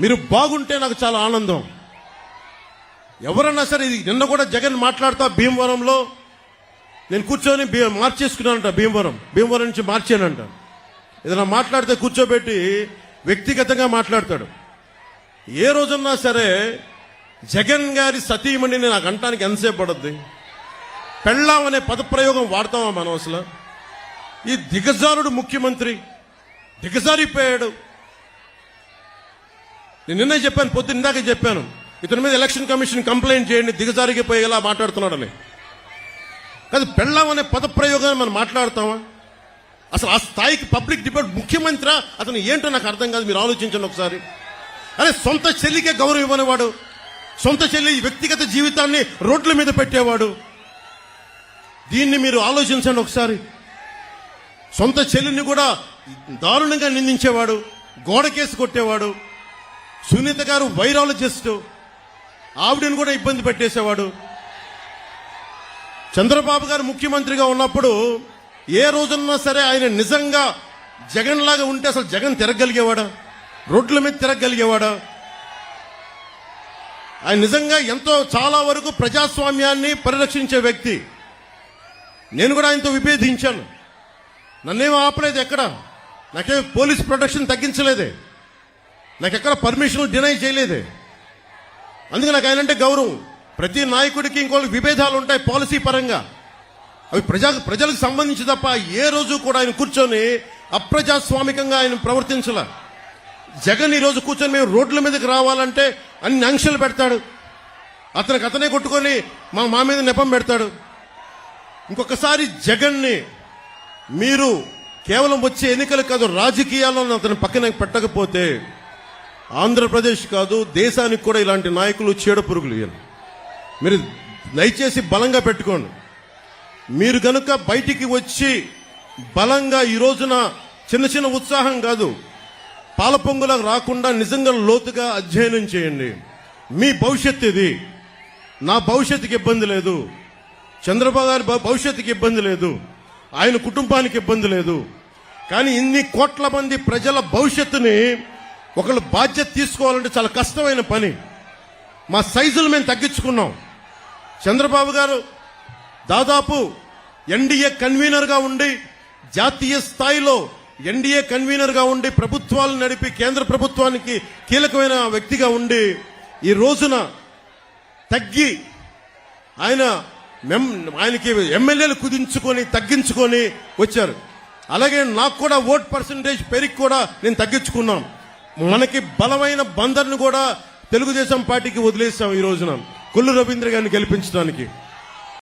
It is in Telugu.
మీరు బాగుంటే నాకు చాలా ఆనందం. ఎవరన్నా సరే ఇది నిన్న కూడా జగన్ మాట్లాడుతా భీమవరంలో నేను కూర్చొని మార్చేసుకున్నానంట భీమవరం. భీమవరం నుంచి మార్చానంట. ఏదైనా మాట్లాడితే కూర్చోబెట్టి వ్యక్తిగతంగా మాట్లాడతాడు. ఏ రోజున్నా సరే జగన్ గారి సతీమణిని నాకు అంటానికి ఎంతసేపు పడద్ది? పెళ్ళాం అనే పదప్రయోగం వాడతామా మనం అసలు? ఈ దిగజారుడు ముఖ్యమంత్రి దిగజారిపోయాడు. నేను నిన్నే చెప్పాను పొద్దున్న ఇందాక చెప్పాను. ఇతని మీద ఎలక్షన్ కమిషన్ కంప్లైంట్ చేయండి దిగజారిగిపోయేలా మాట్లాడుతున్నాడని. కాదు పెళ్ళాం అనే పదప్రయోగాన్ని మనం మాట్లాడతామా? అసలు ఆ స్థాయికి పబ్లిక్ డిబేట్ ముఖ్యమంత్రి? అతను ఏంటో నాకు అర్థం కాదు మీరు ఆలోచించండి ఒకసారి. అరే సొంత చెల్లికే గౌరవం ఇవ్వనివాడు సొంత చెల్లి వ్యక్తిగత జీవితాన్ని రోడ్ల మీద పెట్టేవాడు. దీన్ని మీరు ఆలోచించండి ఒకసారి. సొంత చెల్లిని కూడా దారుణంగా నిందించేవాడు గోడకేసి కొట్టేవాడు. సునీత గారు వైరాలజిస్ట్. ఆవిడని కూడా ఇబ్బంది పెట్టేసేవాడు. చంద్రబాబు గారు ముఖ్యమంత్రిగా ఉన్నప్పుడు ఏ రోజున్నా సరే ఆయన నిజంగా జగన్ లాగా ఉంటే అసలు జగన్ తిరగలిగేవాడా? రోడ్ల మీద తిరగలిగేవాడా? ఆయన నిజంగా ఎంతో చాలా వరకు ప్రజాస్వామ్యాన్ని పరిరక్షించే వ్యక్తి. నేను కూడా ఆయనతో విభేదించాను. నన్నేం ఆపలేదు ఎక్కడ? నాకే పోలీస్ ప్రొటెక్షన్ తగ్గించలేదే. నాకు ఎక్కడ పర్మిషన్ డినై చేయలేదే. అందుకే నాకు ఆయన అంటే గౌరవం. ప్రతి నాయకుడికి ఇంకోళ్ళకి విభేదాలు ఉంటాయి పాలసీ పరంగా. అవి ప్రజా ప్రజలకు సంబంధించి తప్ప ఏ రోజు కూడా ఆయన కూర్చొని అప్రజాస్వామికంగా ఆయన ప్రవర్తించాల. జగన్ ఈ రోజు కూర్చొని మేము రోడ్ల మీదకి రావాలంటే అన్ని ఆంక్షలు పెడతాడు. అతనికి అతనే కొట్టుకొని మా మా మీద నెపం పెడతాడు. ఇంకొకసారి జగన్ని మీరు కేవలం వచ్చే ఎన్నికలు కాదు రాజకీయాల్లో అతని పక్కన పెట్టకపోతే ఆంధ్రప్రదేశ్ కాదు దేశానికి కూడా ఇలాంటి నాయకులు చీడపురుగులు ఇవ్వను మీరు దయచేసి బలంగా పెట్టుకోండి. మీరు గనుక బయటికి వచ్చి బలంగా ఈ రోజున చిన్న చిన్న ఉత్సాహం కాదు పాలపొంగుల రాకుండా నిజంగా లోతుగా అధ్యయనం చేయండి. మీ భవిష్యత్ ఇది. నా భవిష్యత్తుకి ఇబ్బంది లేదు. చంద్రబాబు గారి భవిష్యత్తుకి ఇబ్బంది లేదు. ఆయన కుటుంబానికి ఇబ్బంది లేదు. కానీ ఇన్ని కోట్ల మంది ప్రజల భవిష్యత్తుని ఒకళ్ళు బాధ్యత తీసుకోవాలంటే చాలా కష్టమైన పని. మా సైజులు మేము తగ్గించుకున్నాం. చంద్రబాబు గారు దాదాపు ఎన్డీఏ కన్వీనర్గా ఉండి జాతీయ స్థాయిలో ఎన్డీఏ కన్వీనర్గా ఉండి ప్రభుత్వాలు నడిపి కేంద్ర ప్రభుత్వానికి కీలకమైన వ్యక్తిగా ఉండి ఈ రోజున తగ్గి ఆయన మెం- ఆయనకి ఎమ్మెల్యేలు కుదించుకొని తగ్గించుకొని వచ్చారు. అలాగే నాకు కూడా ఓట్ పర్సంటేజ్ పెరిగి కూడా నేను తగ్గించుకున్నాను. మనకి బలమైన బందర్ను కూడా తెలుగుదేశం పార్టీకి వదిలేసాం ఈ రోజున. కొల్లు రవీంద్ర గారిని గెలిపించడానికి.